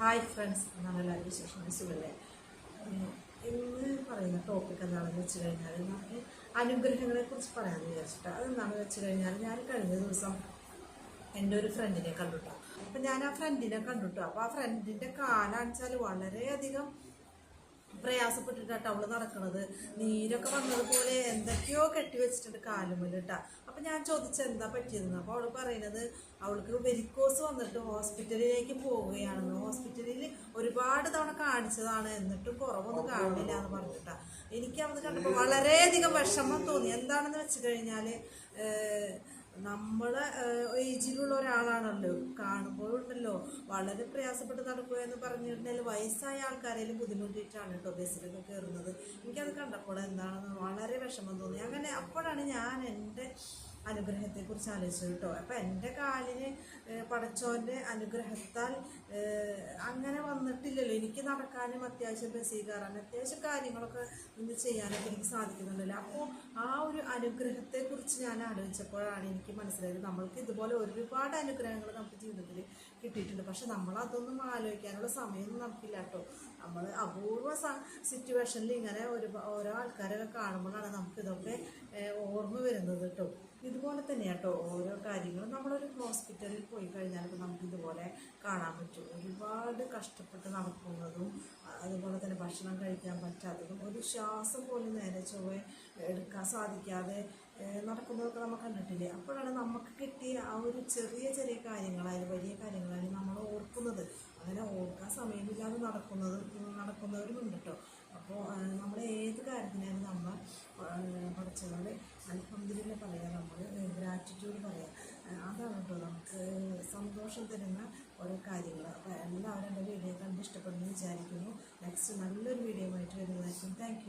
Hi friends എന്നാണ് എല്ലാവരും വിശേഷം സുഖല്ലേ? ഇന്ന് പറയുന്ന ടോപ്പിക് എന്താണെന്ന് വെച്ച് കഴിഞ്ഞാൽ നമുക്ക് അനുഗ്രഹങ്ങളെ കുറിച്ച് പറയാമെന്ന് വിചാരിച്ചിട്ട്. അതെന്താണെന്ന് വെച്ച് കഴിഞ്ഞാൽ ഞാൻ കഴിഞ്ഞ ദിവസം എന്റെ ഒരു ഫ്രണ്ടിനെ കണ്ടുട്ടോ. അപ്പം ഞാൻ ആ ഫ്രണ്ടിനെ കണ്ടുട്ടോ. അപ്പോൾ ആ ഫ്രണ്ടിന്റെ കാലാണെച്ചാൽ വളരെയധികം പ്രയാസപ്പെട്ടിട്ടാണ് അവൾ നടക്കണത്. നീരൊക്കെ വന്നതുപോലെ എന്തൊക്കെയോ കെട്ടി വെച്ചിട്ടുണ്ട് കാലുമല്ലിട്ടാ അപ്പൊ ഞാൻ ചോദിച്ച എന്താ പറ്റിയതെന്ന്? അപ്പൊ അവൾ പറയുന്നത് അവൾക്ക് വെരിക്കോസ് വന്നിട്ട് ഹോസ്പിറ്റലിലേക്ക് പോവുകയാണെന്ന്. ഹോസ്പിറ്റലിൽ ഒരുപാട് തവണ കാണിച്ചതാണ്. എന്നിട്ടും കുറവൊന്നും കാണില്ല എന്ന് പറഞ്ഞിട്ടാ. എനിക്ക് അവന്ന് കണ്ടപ്പോൾ വളരെയധികം വിഷമം തോന്നി. എന്താണെന്ന് വെച്ച് കഴിഞ്ഞാൽ ഏഹ്, നമ്മളെ ഏജിലുള്ള ഒരാളാണല്ലോ. കാണുമ്പോഴുണ്ടല്ലോ വളരെ പ്രയാസപ്പെട്ട് നടക്കുക എന്ന് പറഞ്ഞിട്ടുണ്ടെങ്കിൽ വയസ്സായ ആൾക്കാരെയും ബുദ്ധിമുട്ടിയിട്ടാണ് കേട്ടോ ബസ്സിലൊക്കെ കയറുന്നത് എനിക്കത് കണ്ടപ്പോൾ എന്താണെന്ന് വളരെ വിഷമം തോന്നി. അങ്ങനെ അപ്പോഴാണ് ഞാൻ എന്റെ അനുഗ്രഹത്തെക്കുറിച്ച് ആലോചിച്ചു കേട്ടോ. അപ്പം എന്റെ കാലിന് പടച്ചോന്റെ അനുഗ്രഹത്താൽ അങ്ങനെ വന്നിട്ടില്ലല്ലോ. എനിക്ക് നടക്കാനും അത്യാവശ്യം ബസ്സിൽ കയറാനും അത്യാവശ്യം കാര്യങ്ങളൊക്കെ ഇന്ന് ചെയ്യാനൊക്കെ എനിക്ക് സാധിക്കുന്നുണ്ടല്ലോ. അപ്പോൾ ആ ഒരു അനുഗ്രഹത്തെക്കുറിച്ച് ഞാൻ ആലോചിച്ചപ്പോഴാണ് എനിക്ക് മനസ്സിലായത് നമ്മൾക്ക് ഇതുപോലെ ഒരുപാട് അനുഗ്രഹങ്ങൾ നമുക്ക് ജീവിതത്തിൽ കിട്ടിയിട്ടുണ്ട്. പക്ഷെ നമ്മൾ അതൊന്നും ആലോചിക്കാനുള്ള സമയമൊന്നും നമുക്കില്ല കേട്ടോ. നമ്മൾ അപൂർവ സിറ്റുവേഷനിൽ ഇങ്ങനെ ഒരു ഓരോ ആൾക്കാരൊക്കെ കാണുമ്പോഴാണ് നമുക്ക് ഇതൊക്കെ ഓർമ്മ വരുന്നത് കേട്ടോ. ഇതുപോലെ തന്നെ കേട്ടോ. ഓരോ കാര്യങ്ങളും നമ്മളൊരു ഹോസ്പിറ്റലിൽ പോയി കഴിഞ്ഞാൽ നമുക്ക് ഇതുപോലെ കാണാൻ പറ്റും. ഒരുപാട് കഷ്ടപ്പെട്ട് നടക്കുന്നതും അതുപോലെ തന്നെ ഭക്ഷണം കഴിക്കാൻ പറ്റാത്തതും ഒരു ശ്വാസം പോലും നേരെ ചൊവ്വ എടുക്കാൻ സാധിക്കാതെ നടക്കുന്നതൊക്കെ നമ്മൾ കണ്ടിട്ടില്ലേ? അപ്പോഴാണ് നമുക്ക് കിട്ടിയ ആ ഒരു ചെറിയ ചെറിയ കാര്യങ്ങളായാലും വലിയ കാര്യങ്ങളായാലും നമ്മൾ ഓർക്കുന്നത്. അങ്ങനെ ഓർക്കാൻ സമയമില്ലാതെ നടക്കുന്നത് നടക്കുന്നവരുമുണ്ട് കേട്ടോ. അപ്പോൾ നമ്മൾ ഏത് ആറ്റിറ്റ്യൂഡ് പറയാം. അതാണ് കേട്ടോ നമുക്ക് സന്തോഷം തരുന്ന ഓരോ കാര്യങ്ങൾ. അപ്പോൾ എല്ലാവരും എന്റെ വീഡിയോ കണ്ടിഷ്ടപ്പെടുന്നു വിചാരിക്കുന്നു. നെക്സ്റ്റ് നല്ലൊരു വീഡിയോ ആയിട്ട് വരുന്നതായിരിക്കും. താങ്ക്